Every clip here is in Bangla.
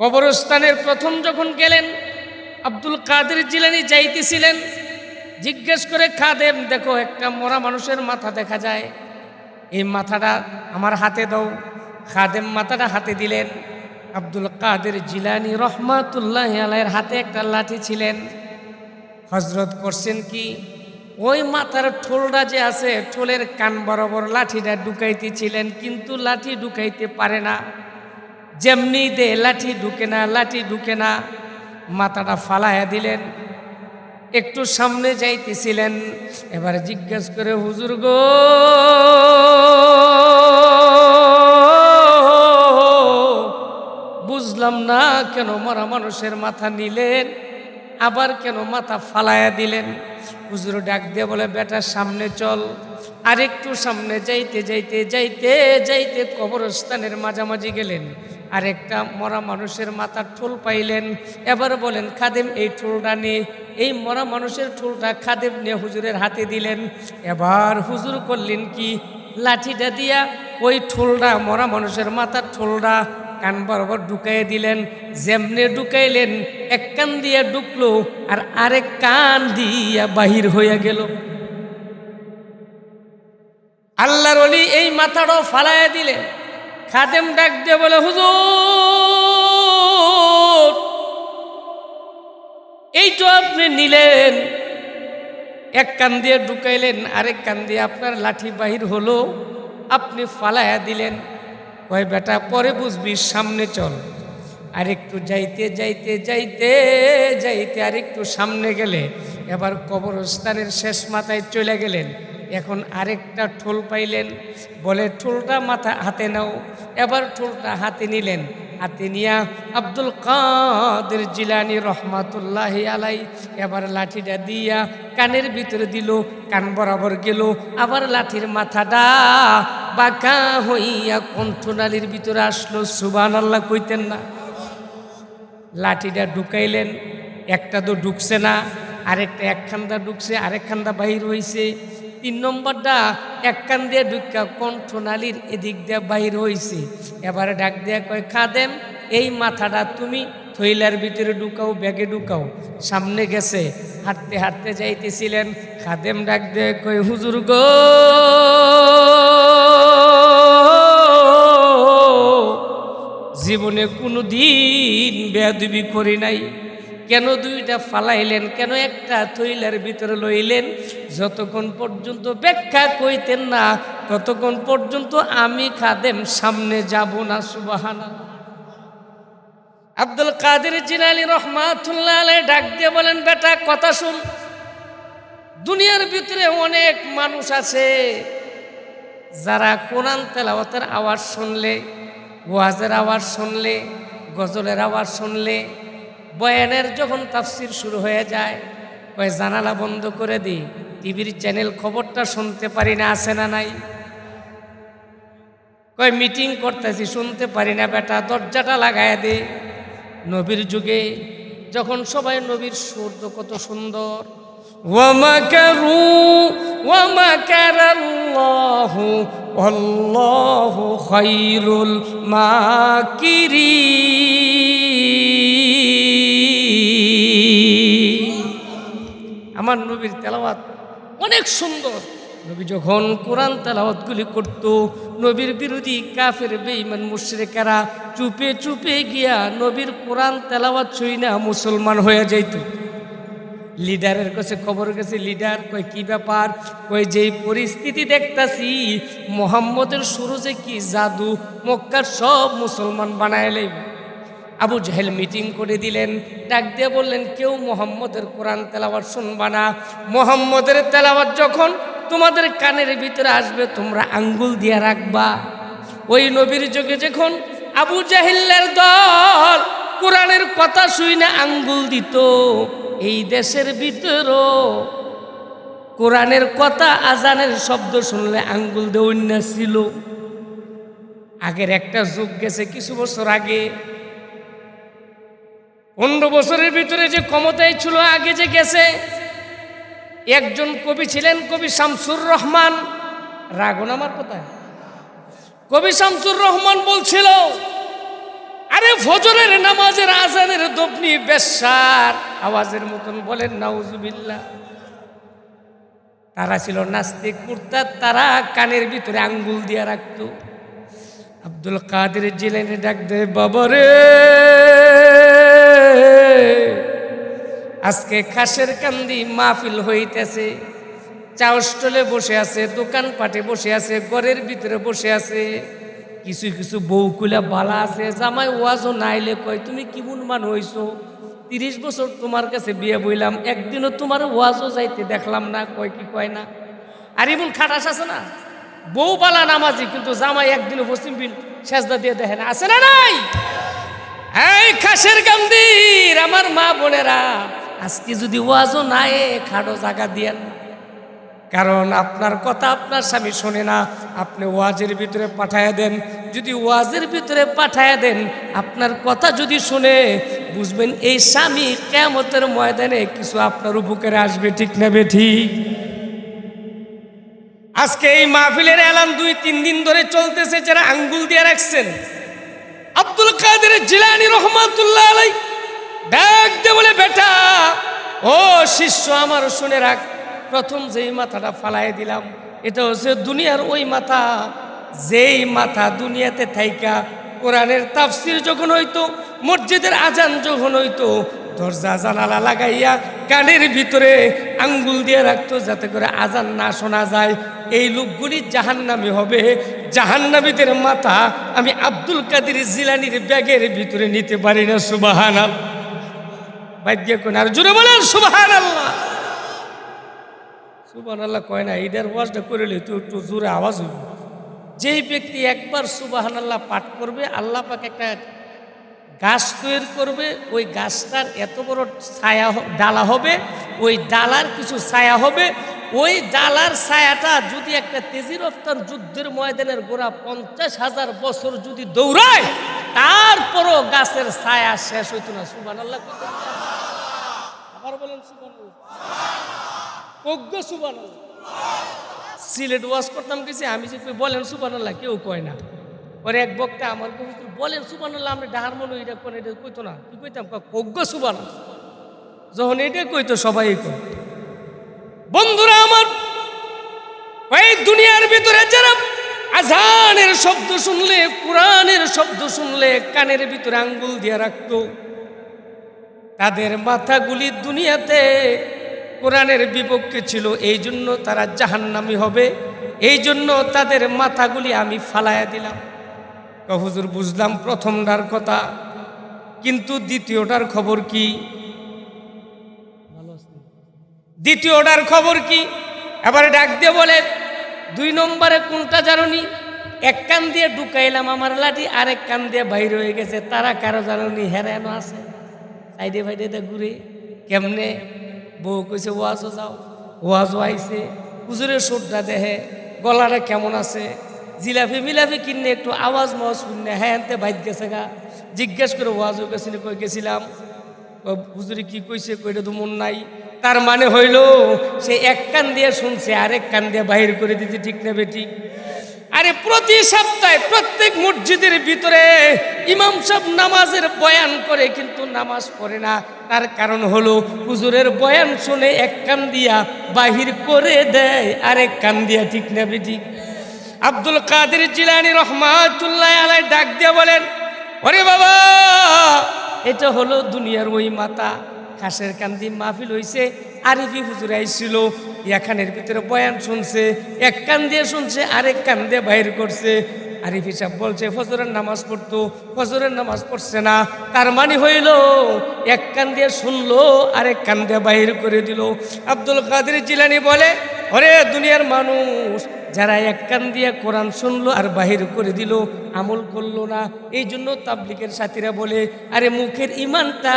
কবরস্থানের প্রথম যখন গেলেন, আব্দুল কাদের জিলানি যাইতেছিলেন, জিজ্ঞেস করে খাদেম দেখো একটা মরা মানুষের মাথা দেখা যায়। এই মাথাটা আমার হাতে দাও। খাদেম মাথাটা হাতে দিলেন। আব্দুল কাদের জিলানি রহমাতুল্লাহ আলাইয়ের হাতে একটা লাঠি ছিলেন। হজরত করছেন কি, ওই মাথার ঠোলটা যে আছে, ঠোলের কান বরাবর লাঠিটা ঢুকাইতেছিলেন, কিন্তু লাঠি ঢুকাইতে পারে না। যেমনি দে, লাঠি ঢুকে না, লাঠি ঢুকে না, মাথাটা ফালাইয়া দিলেন। একটু সামনে যাইতেছিলেন, এবার জিজ্ঞেস করে, হুজুর গো, বুঝলাম না কেন মরা মানুষের মাথা নিলেন, আবার কেন মাথা ফালাইয়া দিলেন? হুজুর ডাক দিয়ে বলে, বেটা, সামনে চল। আরেকটু সামনে যাইতে যাইতে যাইতে যাইতে কবরস্থানের মাঝামাঝি গেলেন। আরেকটা মরা মানুষের মাথার ঠোল পাইলেন। এবার বলেন, খাদেম, এই ঠোলটা নিয়ে এই মরা মানুষের ঠোলটা খাদেম নিয়ে হুজুরের হাতে দিলেন। এবার হুজুর করলেন কি? লাঠিটা দিয়া ওই ঠোলটা, মরা মানুষের মাথার ঠোলটা কান বরাবর ঢুকাইয়ে দিলেন। যেমনে ঢুকাইলেন, এক কান দিয়া ঢুকলো আর আরেক কান দিয়া বাহির হইয়া গেল। আল্লাহর অলি এই মাথাটাও ফালাইয়া দিলেন। খাদেম ডাক দিয়ে বলে, হুজুর, এই তো আপনি নিলেন। এক কান দিয়ে ঢুকাইলেন, আরেক কান দিয়ে আপনার লাঠি বাহির হলো, আপনি ফালাইয়া দিলেন। কয়, বেটা, পরে বুঝবি, সামনে চল। আরেকটু যাইতে যাইতে যাইতে যাইতে আরেকটু সামনে গেলে, এবার কবরস্থানের শেষ মাথায় চলে গেলেন। এখন আরেকটা ঠোল পাইলেন। বলে, ঠোলটা মাথা, হাতে নাও। এবার ঠোলটা হাতে নিলেন। হাতে নিয়া আব্দুল কাদের জিলানি রহমাতুল্লাহ আলাই এবার লাঠিটা দিয়া কানের ভিতরে দিল, কান বরাবর গেল। আবার লাঠির মাথাটা বাঁকা হইয়া কণ্ঠনালীর ভিতরে আসলো। সুবান আল্লাহ কইতেন না। লাঠিটা ঢুকাইলেন। একটা তো ঢুকছে না, আরেকটা একখান্দা ঢুকছে, আরেকখান্দা বাহির হইছে। তিন নম্বরটা এক কান দিয়ে ঢুকা কণ্ঠনালীর এদিক দিয়ে বাহির হইছে। এবারে ডাক দিয়া কয়, খাদেম, এই মাথাটা তুমি থইলার ভিতরে ঢুকাও, ব্যাগে ঢুকাও। সামনে গেছে, হাঁটতে হাঁটতে যাইতেছিলেন। খাদেম ডাক দিয়ে কয়, হুজুর গো, জীবনে কোনো দিন বেয়াদবি করি নাই। কেন দুইটা ফালাইলেন? কেন একটা থইলার ভিতরে লইলেন? যতক্ষণ পর্যন্ত ব্যাখ্যা কইতেন না, ততক্ষণ পর্যন্ত আমি খাদেম সামনে যাব না সুবাহানা আব্দুল কাদের জিনালি রহমাতুল্লাহ ডাক দিয়ে বলেন, বেটা, কথা শুন। দুনিয়ার ভিতরে অনেক মানুষ আছে যারা কোরআন তেলাওয়াতের আওয়াজ শুনলে, ওয়াজের আওয়াজ শুনলে, গজলের আওয়াজ শুনলে বয়ানের যখন তাফসির শুরু হয়ে যায় ওই জানালা বন্ধ করে দিই, টিভির চ্যানেল খবরটা শুনতে পারি না, আছে না নাই? কয় মিটিং করতেছি, শুনতে পারি না বেটা, দরজাটা লাগাই দে নবীর যুগে যখন সবাই নবীর সুর তো কত সুন্দর। ওয়ামাকারু তেলাওয়াত। অনেক সুন্দর। নবী যখন কোরআন তেলাওয়াতগুলি করত, নবীর বিরোধী কাফের, বেঈমান মুশরিকেরা চুপে চুপে গিয়া নবীর কোরআন তেলাওয়াত ছুঁই না, মুসলমান হয়ে যাইত। লিডারের কাছে খবর গেছে, লিডার কই কি ব্যাপার? কই যেই পরিস্থিতি দেখতাছি, মোহাম্মদের যে কি জাদু, মক্কার সব মুসলমান বানায় আবু জাহেল মিটিং করে দিলেন, ডাক দিয়ে বললেন, কেউ মোহাম্মদের কোরআন তেলাওয়াত শুনবা না। মোহাম্মদের তেলাওয়াত যখন তোমাদের কানের ভিতরে আসবে, তোমরা আঙ্গুল দিয়ে রাখবা। ওই নবীর যুগে যখন আবু জাহিল্লের দল কোরআনের কথা শুই না আঙ্গুল দিত, এই দেশের ভিতরও কোরআনের কথা, আজানের শব্দ শুনলে আঙ্গুল দিয়ে ছিল। আগের একটা যুগ গেছে, কিছু বছর আগে পনেরো বছরের ভিতরে যে ক্ষমতায় ছিল, আগে যে গেছে, একজন কবি ছিলেন, কবি শামসুর রহমান। রাগুন আমার কোথায়। কবি শামসুর রহমান বলছিল, আরে ফজরের নামাজ বেদবনি বেশার আওয়াজের মতন বলেন, নাউজুবিল্লাহ। তারা ছিল নাস্তিক মুরতাদ তারা কানের ভিতরে আঙ্গুল দিয়ে রাখতো। আব্দুল কাদের জিলানি ডাক দে বাবারে আজকে খাসের কান্দি মাহফিল হইতেছে। চা স্টলে বসে আছে, দোকান পাটে বসে আছে, ঘরের ভিতরে বসে আছে। কিছু কিছু বউকুলা বালা আছে, জামাই ওয়াজও নাইলে কয়, তুমি কিমন মান হইছো? তিরিশ বছর তোমার কাছে বিয়ে বইলাম, একদিনও তোমার ওয়াজও যাইতে দেখলাম না, কয় কি কয় না? আর এমন খাটাস আছে না? বউ বালা নামাজি, কিন্তু জামাই একদিনও পশ্চিম বিল সেজদা দিয়ে দেখে না। আছে না নাই? এই খাসের গান্দির আমার মা বোনেরা আজকে যদি ওয়াজও নাই, খাটো জায়গা দিয়েন না কারণ আপনার কথা আপনার স্বামী শোনে না, আপনি ওয়াজের ভিতরে পাঠায়া দেন। যদি ওয়াজের ভিতরে পাঠায়া দেন, আপনার কথা যদি শুনে, বুঝবেন এই স্বামী কেমতের ময়দানে কিছু আপনার উপকারে আসবে, ঠিক নেবে ঠিক? আজকে এই মাহফিলের এলান দুই, তিন দিন ধরে চলতেছে, যারা আঙ্গুল দিয়ে রাখছেন। আব্দুল কাদের জিলানি রহমাতুল্লাহ আলাই ডাক দে বলে, বেটা, ও শিষ্য আমার শুনে রাখ। প্রথম যেই মাথাটা ফালাই দিলাম, এটা হচ্ছে দুনিয়ার ওই মাথা। যেই মাথা দুনিয়াতে থাইকা, কোরআনের তাফসির যখন হইতো, মসজিদের আজান যখন হইতো, দরজা, জানালা লাগাইয়া কানের ভিতরে আঙ্গুল দিয়ে রাখতো, যাতে করে আজান না শোনা যায়। এই লোকগুলি জাহান্নামি হবে। জাহান্নামীদের মাথা আমি আব্দুল কাদির জিলানির ব্যাগের ভিতরে নিতে পারি না সুবাহান ভাগ্য কোন আর বলেন আল্লাহ আল্লাহ কয় না এইটার ওয়াজটা করে তো একটু জোরে আওয়াজ হইব। যেই ব্যক্তি একবার সুবাহান আল্লাহ পাঠ করবে, আল্লাহ পাকে একটা গাছ তৈরি করবে, ওই গাছটার এত বড় ছায়া ডালা হবে, ওই ডালার কিছু ছায়া হবে, ওই ডালার ছায়াটা যদি একটা তেজি রফতার যুদ্ধের ময়দানের গোড়া পঞ্চাশ হাজার বছর যদি দৌড়ায়, তারপরও গাছের ছায়া শেষ হইতো না। সুবান আল্লাহ আবার বলেন অজ্ঞ সুবান সিলেট ওয়াজ করতাম কিছু আমি যে কই বলেন সুবান আল্লাহ কেউ কয় না। ওর এক বক্তা আমার কইছিল, বলেন সুবান আল্লাহ আমরা ডাহার মনে এটা কোন এটা কইতো না। কি কইতাম? কয়, অজ্ঞ সুবান যখন এটা কইতো সবাই কয় বন্ধুরা আমার এই দুনিয়ার ভিতরে যারা আজানের শব্দ শুনলে কোরআনের শব্দ শুনলে কানের ভিতরে আঙ্গুল দিয়ে রাখতো। তাদের মাথাগুলি দুনিয়াতে কোরআনের বিপক্ষে ছিল এই জন্য তারা জাহান্নামি হবে এই জন্য তাদের মাথাগুলি আমি ফালাইয়া দিলাম। হুজুর বুঝলাম প্রথমটার কথা কিন্তু দ্বিতীয়টার খবর কি? দ্বিতীয়টার খবর কি? এবারে ডাক দিয়ে বলে দুই নম্বরে কোনটা জানুনি? এক কান দিয়ে ঢুকাইলাম আমার লাঠি আরেক কান দিয়ে বাইর হয়ে গেছে তারা কারও জানুনি? হেরানো আছে। সাইডে ফাইডে দে ঘুরে কেমনে বউ কইছে, ওয়াজও যাও। ওয়াজও আইছে। হুজুরের সুরটা দেহে গলাটা কেমন আছে? জিলাপি মিলাপি কিনে একটু আওয়াজ মাওয়াজ শুনলে হ্যাঁ আনতে বাইত গেছে গা। জিজ্ঞেস করে ওয়াজও গেছিল, কই গেছিলাম? হুজুরে কি কইছে? কইটা তো মন নাই। তার মানে হইল, সে এক কান দিয়ে শুনছে, আরেক কান দিয়ে বাহির করে দিতে ঠিক না বেটি আরে প্রতি সপ্তাহে প্রত্যেক মসজিদের ভিতরে ইমাম সাহেব নামাজের বয়ান করে, কিন্তু নামাজ পড়ে না। তার কারণ হলো, হুজুরের বয়ান শুনে এক কান দিয়া বাহির করে দেয়, আরেক কান দিয়া ঠিক না বেটি আব্দুল কাদের জিলানি রহমাতুল্লাহ আলাই ডাক দিয়া বলেন, ওরে বাবা, এটা হলো দুনিয়ার ওই মাতা খাসের কান্দি মাহফিল হইছে আরিফি হুজুর আইছিল, এখানের ভিতরে বয়ান শুনছে, এক কান দিয়ে শুনছে, আরেক কান দিয়ে বাইর করছে। আরিফ হিসাব বলছে, ফজরের নামাজ পড়তো, ফজরের নামাজ পড়ছে না। তার মানে হইল, এক কান দিয়ে শুনলো, আরেক কান দিয়ে বাহির করে দিল। আব্দুল কাদের জিলানি বলে, হরে দুনিয়ার মানুষ যারা এক কান দিয়ে কোরআন শুনলো আর বাহির করে দিল, আমল করল না, এই জন্য তাবলিকের সাথীরা বলে, আরে মুখের ইমানটা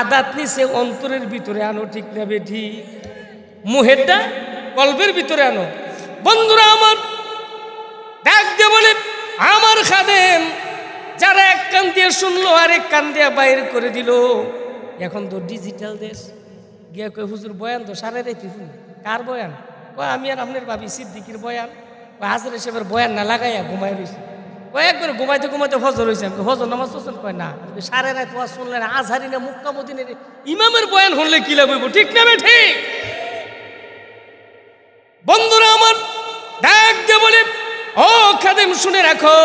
আদাত নিচে অন্তরের ভিতরে আনো, ঠিক না বেঠি? মুহেরটা কল্পের ভিতরে আনো। বন্ধুরা আমার, ডাক দিয়ে বলে, আমার খাদেম, যারা এক কান দিয়ে শুনলো আর এক কান দিয়ে বাইর করে দিল। এখন তো ডিজিটাল দেশ। গিয়ে হুজুর, বয়ান তো সারে শুনি। কার বয়ান? কয়, আমি আর আপনার ভাবি সিদ্দিকির বয়ান। কয়, হাজার হিসেবের বয়ান না লাগাইয়া ঘুমাই রয়েছি কয়েকবার ঘুমাইতে ঘুমাইতে ফজর হয়েছে আমি ফজর নামাজ পছন্দ কয়, না। সাড়ে রাত ওয়াজ শুনলে না, আজহারি না মুক্তামুদ্দিনের ইমামের বয়ান শুনলে কি লাগবে ঠিক না বে, ঠিক? বন্ধুরা আমার, ডাক দিয়ে বলে, ও খাদেম, শুনে রাখো,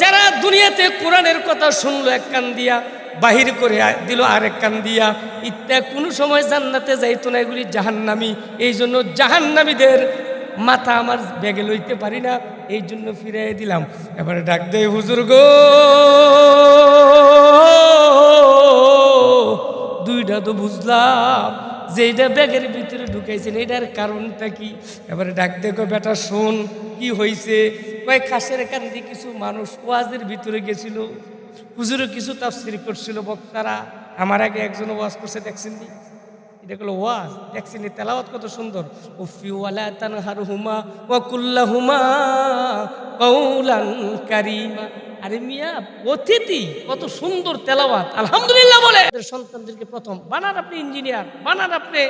যারা দুনিয়াতে কোরআনের কথা শুনলো এক কান দিয়া বাহির করে দিল আরেক কান দিয়া। ইত্যা কোনো সময় জান্নাতে যাইতো না, এগুলি জাহান্নামি। এই জন্য জাহান্নামীদের মাথা আমার ব্যাগে লইতে পারি না, এই জন্য ফিরাই দিলাম। এবারে ডাক দে, হুজুর গো। দুইটা তো বুঝলাম যে এটা ব্যাগের ভিতরে ঢুকাইছেন, এটার কারণটা কি? এবারে ডাক দেখো বেটা, শোন, কি হয়েছে কয়েক খাসের কান্দি কিছু মানুষ ওয়াজের ভিতরে গেছিল। হুজুরে কিছু তাফসির করছিল, বক্তারা, আমার আগে একজন ওয়াজ করছে, দেখছেন নি? এটা হলো ওয়াজ, দেখছেন নি? তেলাওয়াত কত সুন্দর উফি ওয়ালা তানহার হুমা ওয়া কুল্লা হুমা কৌলান কারিমা আরে মিয়া, অতিথি, কত সুন্দর তেলাওয়াত, আলহামদুলিল্লাহ বলে সন্তানদেরকে প্রথম, বানান আপনি ইঞ্জিনিয়ার, বানান আপনি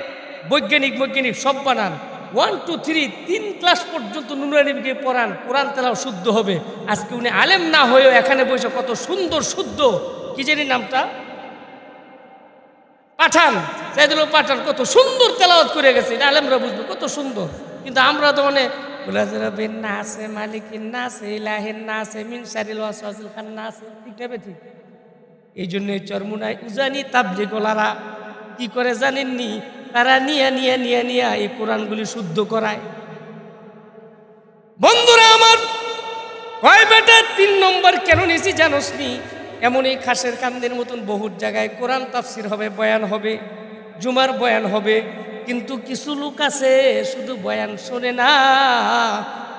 বৈজ্ঞানিক বৈজ্ঞানিক, সব বানান ওয়ান টু থ্রি তিন ক্লাস পর্যন্ত নুরানিবিকে পড়ান, কোরআন তেলাও শুদ্ধ হবে। আজকে উনি আলেম না হয়েও এখানে বসে কত সুন্দর শুদ্ধ। কি জানি নামটা? পাঠান, সাইদুল পাঠান, কত সুন্দর তেলাওয়াত করে গেছে। এটা আলেমরা বুঝবে, কত সুন্দর। কিন্তু আমরা তো মানে খান ঠিক এই জন্য চরমুনায় উজানি তাবলিগলারা কি করে জানেননি? তারা নিয়ে নিয়ে নিয়ে নিয়ে এই কোরআনগুলি শুদ্ধ করায়। বন্ধুরা আমার, কয় বেটা তিন নম্বর কেন নিছি জানোস নি? এমন এই খাসের কান্দের মতন বহুত জায়গায় কোরআন তাফসির হবে, বয়ান হবে, জুমার বয়ান হবে কিন্তু কিছু লোক আছে, শুধু বয়ান শোনে না,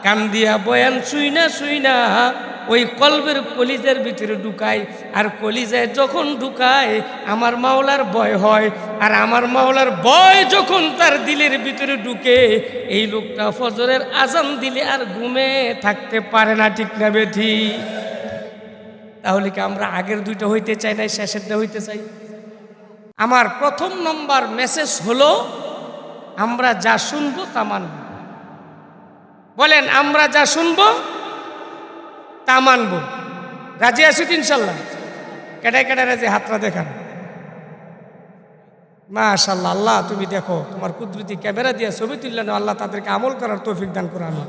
কান দিয়া বয়ান শুই না শুই না, ওই কলবের কলিজের ভিতরে ঢুকায়। আর কলিজায় যখন ঢুকায়, আমার মাওলার বয় হয়। আর আমার মাওলার বয় যখন তার দিলের ভিতরে ঢুকে, এই লোকটা ফজরের আজান দিলে আর ঘুমে থাকতে পারে না, ঠিক না বেঠি? তাহলে কি আমরা আগের দুইটা হইতে চাই না, শেষেরটা হইতে চাই? আমার প্রথম নম্বর মেসেজ হলো আমরা যা শুনব তা মানব। বলেন, আমরা যা শুনব তা মানব। রাজি আছি ইনশাল্লাহ? কেটায় কেটায় রাজি? হাতটা দেখান। মাশাল্লাহ, আল্লাহ, তুমি দেখো, তোমার কুদরতি ক্যামেরা দিয়ে ছবি তুললেন আল্লাহ তাদেরকে আমল করার তৌফিক দান করে আমি